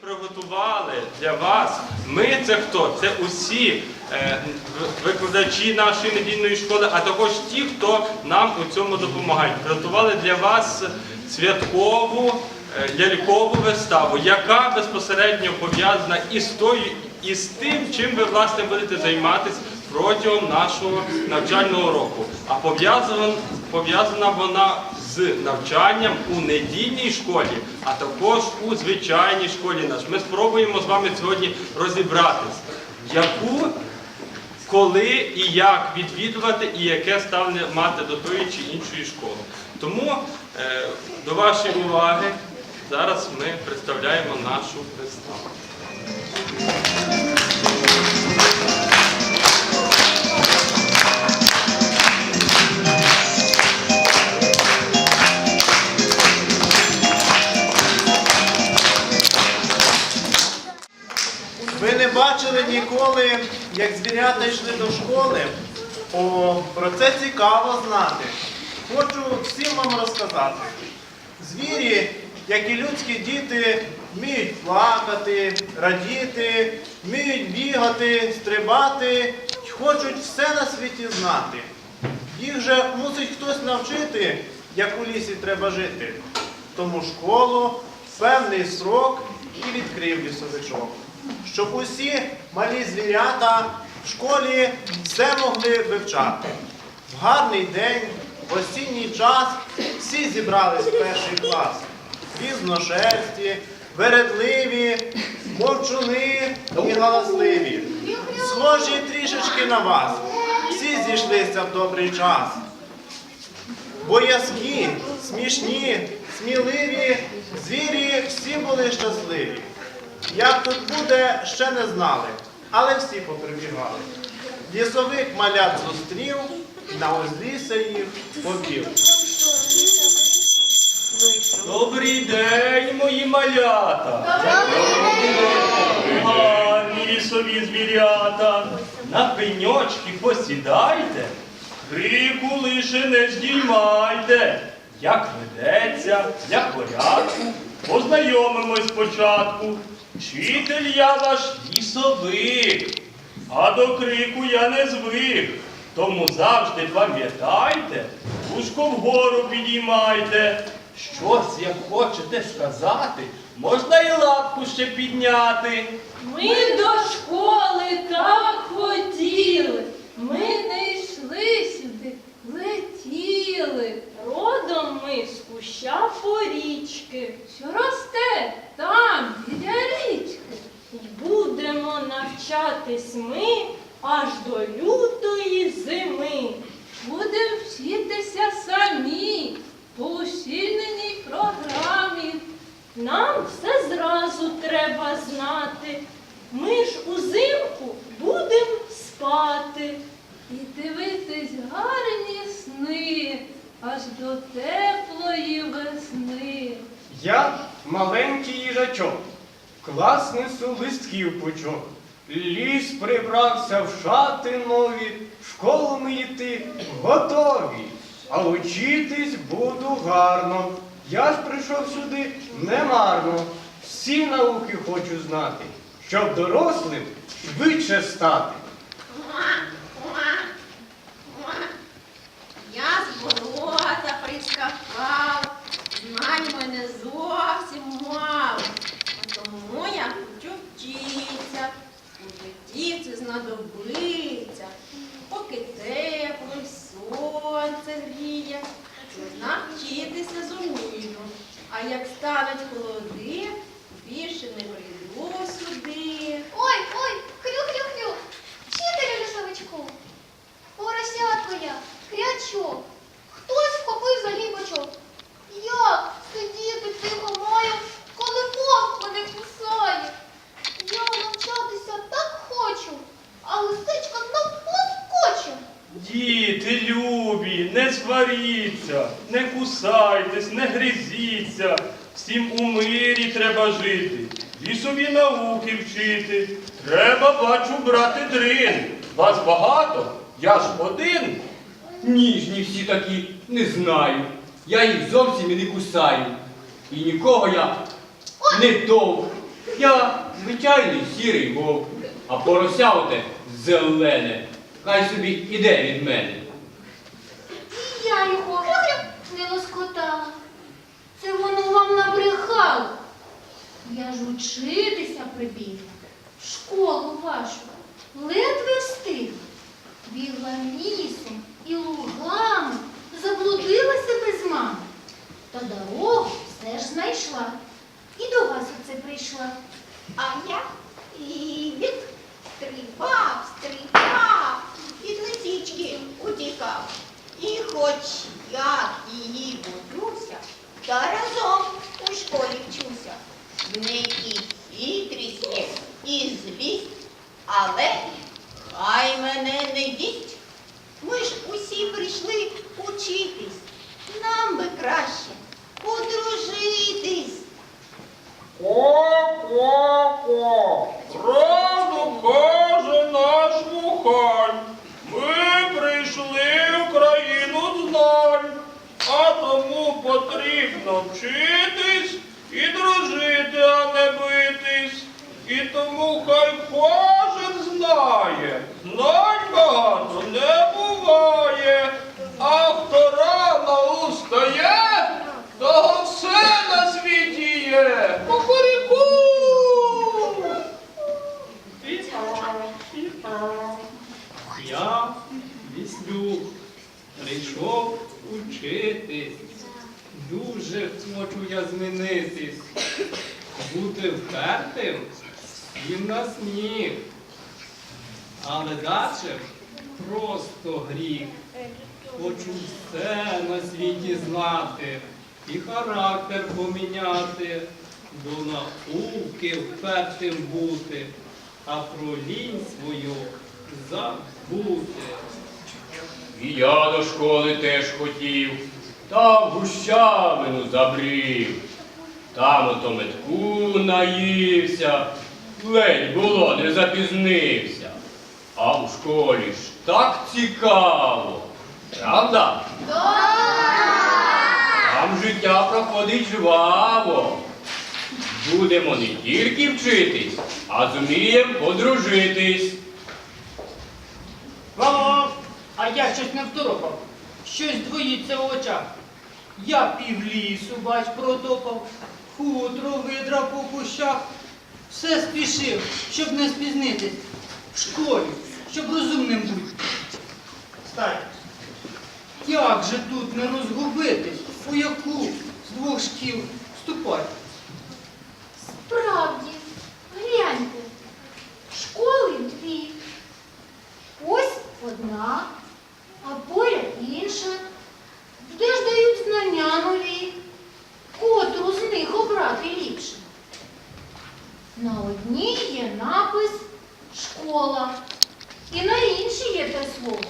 приготували для вас. Ми це хто? Це усі е, викладачі нашої недільної школи, а також ті, хто нам у цьому допомагають. Приготували для вас святкову е, лялькову виставу, яка безпосередньо пов'язана із тою, із тим, чим ви власне будете займатися протягом нашого навчального року. А пов'язана, пов'язана вона з навчанням у недільній школі, а також у звичайній школі наш. Ми спробуємо з вами сьогодні розібратись, яку, коли і як відвідувати, і яке ставлення мати до тої чи іншої школи. Тому е, до вашої уваги зараз ми представляємо нашу виставу. Як звірята йшли до школи? О, про це цікаво знати. Хочу всім вам розказати. Звірі, як і людські діти, вміють плакати, радіти, вміють бігати, стрибати, хочуть все на світі знати. Їх же мусить хтось навчити, як у лісі треба жити. Тому школу певний срок і відкрив лісовичок. Щоб усі малі звірята в школі все могли вивчати. В гарний день, в осінній час всі зібрались в перший клас. Різношерсті, вередливі, мовчуни і галасливі. Схожі трішечки на вас. Всі зійшлися в добрий час. Боязкі, смішні, сміливі, звірі всі були щасливі. Як тут буде, ще не знали, але всі поприбігали. Лісовик малят зустрів, на узлісся їх повів. Добрий день, мої малята! Гарні лісові звірята, на пеньочки посідайте, крику лише не здіймайте. Як ведеться, для порядку, познайомимось спочатку. Вчитель я ваш лісовик, а до крику я не звик. Тому завжди пам'ятайте, вушко вгору підіймайте. Щось як хочете сказати, можна і лапку ще підняти. Ми до школи так хотіли, ми не йшли сюди, летіли. Родом ми з куща порічки, що росте там, біля річки. І будемо навчатись ми аж до лютої зими. Будемо вчитися самі по усільненій програмі. Нам все зразу треба знати. Ми ж узимку будем спати і дивитись гарні сни аж до теплої весни. Я маленький їжачок, клас несу листків пучок. Ліс прибрався в шати нові, в школу ми йти готові. А учитись буду гарно. Я ж прийшов сюди немарно. Всі науки хочу знати, щоб дорослим швидше стати. Я з болота прискакав, знань мене зовсім мало. Тому я хочу вчитися, у житті це знадобиться, поки тепло й сонце гріє, то навчитися зумію. А як стануть холоди, більше не прийду сюди. Ой, ой, хрю-хрю-хрю. Вчителю лісовичку. Порося твоя, крячок. Хтось вхопив за гібочок. Як сидіти тихо маю, коли вовк мене кусає? Я навчатися так хочу, а лисичка навпоскоче. Діти любі, не сваріться, не кусайтесь, не гризіться. Всім у мирі треба жити, лісові науки вчити. Треба, бачу, брати дрин. Вас багато, я ж один. Ніжні всі такі, не знаю. Я їх зовсім і не кусаю. І нікого я не товк. Я звичайний сірий вовк, а порося оте зелене. Хай собі іде від мене. І я його не лоскотала. Це воно вам набрехало. Я ж учитися прибігла. Школу вашу ледве встигла. Бігла лісом і лугами, заблудилася без мами. Та дорогу все ж знайшла. І до вас оце прийшла. А я від стрибав, стрибав, від лисички утікав. І хоч як її боюся, та разом у школі вчуся. В неї і хитрість є, і злість, але хай мене не їсть. Ми ж усі прийшли учитись. Нам би краще подружитись. Ко-ко-ко, правду каже наш вухань. Ми прийшли в країну знань, а тому потрібно вчитись і дружити, а не битись. І тому хай знає, знань багато не буває, а хто рано устає, того все на світі є. Кукуріку! Я віслюк, прийшов учитись. Дуже хочу я змінитись. Бути впертим всім на сніг. Але далі просто гріх. Хочу все на світі знати і характер поміняти, до науки впертим бути, а про лінь свою забути. І я до школи теж хотів, та в гущавину забрів. Там ото метку наївся, ледь було не запізнився. А в школі ж так цікаво. Правда? Там життя проходить жваво. Будемо не тільки вчитись, а зуміємо подружитись. Мамо, а я щось не второпав. Щось двоїться в очах. Я півлісу, бач, протопав, хутро видрав по кущах. Все спішив, щоб не спізнитись. Школі, щоб розумним бути. Встань. Як же тут не розгубитись? У яку з двох шкіл вступати? Справді, гляньте, школи дві. Ось одна, а поряд інша. Де ж дають знання нові? Котру з них обрати ліпше? На одній є напис школа, і на іншій є те слово.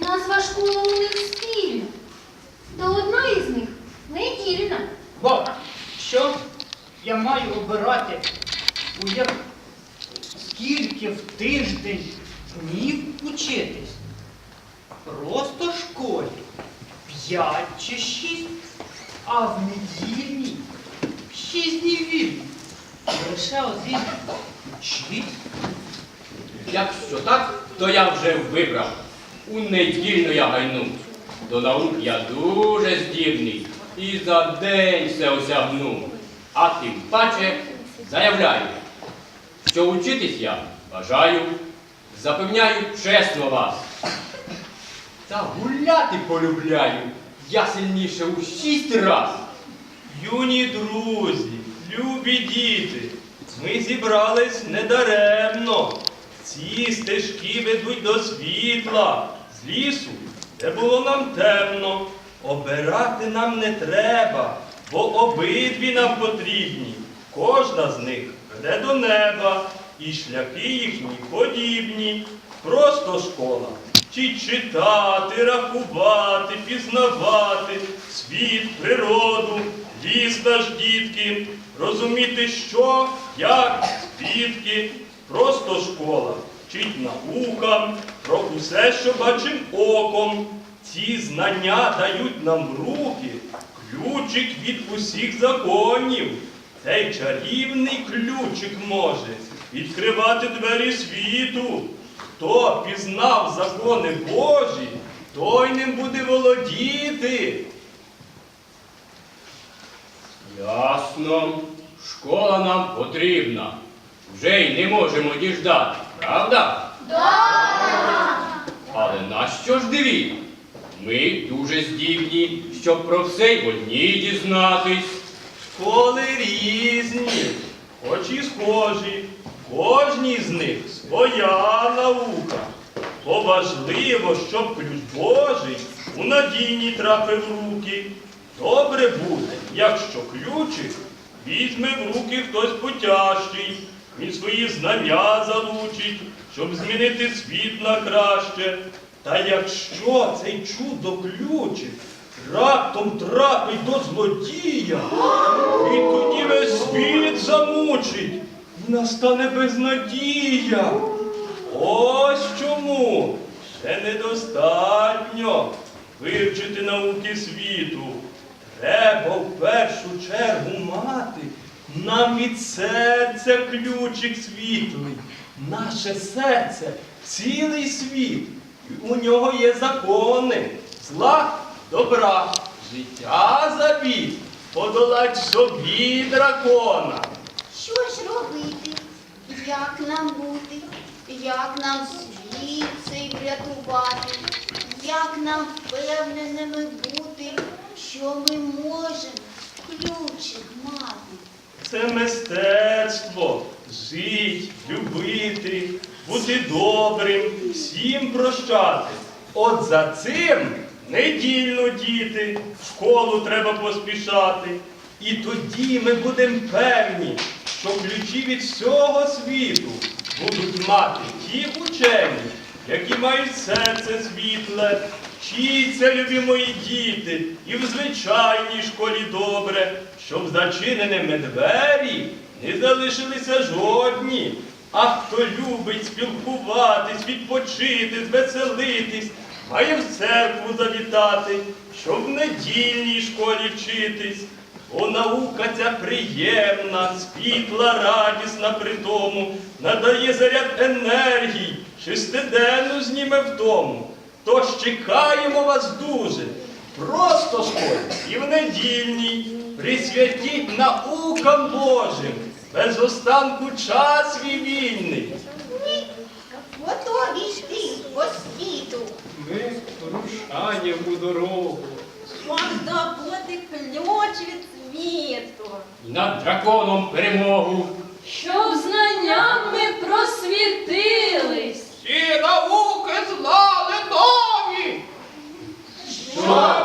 Назва школи у них спільна, та одна із них Бо, що я маю обирати? У як скільки в тиждень днів учитись? Просто в школі. П'ять чи шість, а в недільній шість днів вільні. Лише один. Шість. Якщо так, то я вже вибрав. У недільну я гайну. До наук я дуже здібний і за день все осягну. А тим паче заявляю, що учитись я бажаю, запевняю чесно вас. Та гуляти полюбляю я сильніше у шість раз. Юні друзі, любі діти, ми зібрались недаремно. Ці стежки ведуть до світла, з лісу, де було нам темно. Обирати нам не треба, бо обидві нам потрібні. Кожна з них веде до неба, і шляхи їхні подібні. Просто школа. Вчить читати, рахувати, пізнавати світ, природу, ліс наш дітки, розуміти, що, як, звідки. Просто школа. Вчить наукам, про усе, що бачим оком. Ці знання дають нам в руки ключик від усіх законів. Цей чарівний ключик може відкривати двері світу. Хто пізнав закони Божі, той ним буде володіти. Ясно. Школа нам потрібна. Вже й не можемо діждати, правда? Але нащо ж диві? Ми дуже здібні, щоб про все й в одній дізнатись. Школи різні, хоч і схожі, кожній з них своя наука. То важливо, щоб ключ Божий у надійні трапив руки. Добре буде, якщо ключик візьме в руки хтось потяжчий, він свої знання залучить, щоб змінити світ на краще. Та якщо цей чудо ключик раптом трапить до злодія, і тоді весь світ замучить, і настане безнадія. Ось чому ще недостатньо вивчити науки світу. Треба в першу чергу мати нам від серця ключик світлий. Наше серце цілий світ. У нього є закони, зла добра, життя завіт, подолать собі дракона. Що ж робити? Як нам бути? Як нам світ цей врятувати? Як нам впевненими бути, що ми можемо ключик мати? Це мистецтво жить, любити, бути добрим, всім прощати. От за цим недільно діти, в школу треба поспішати. І тоді ми будемо певні, що ключі від всього світу будуть мати ті учені, які мають серце світле. Вчіться, любі мої діти, і в звичайній школі добре, щоб зачиненими двері не залишилися жодні. А хто любить спілкуватись, відпочити, звеселитись, має в церкву завітати, щоб в недільній школі вчитись. Бо наука ця приємна, світла, радісна при тому, надає заряд енергії, шестиденну зніме вдому. Тож чекаємо вас дуже. Просто школі і в недільній присвятіть наукам Божим, без останку час свій вільний. Ні, готові йти по світу. Ми рушаємо дорогу. Вам здобути ключ від світу. Над драконом перемогу. Щоб знанням ми просвітились. Всі науки знали нові. Що?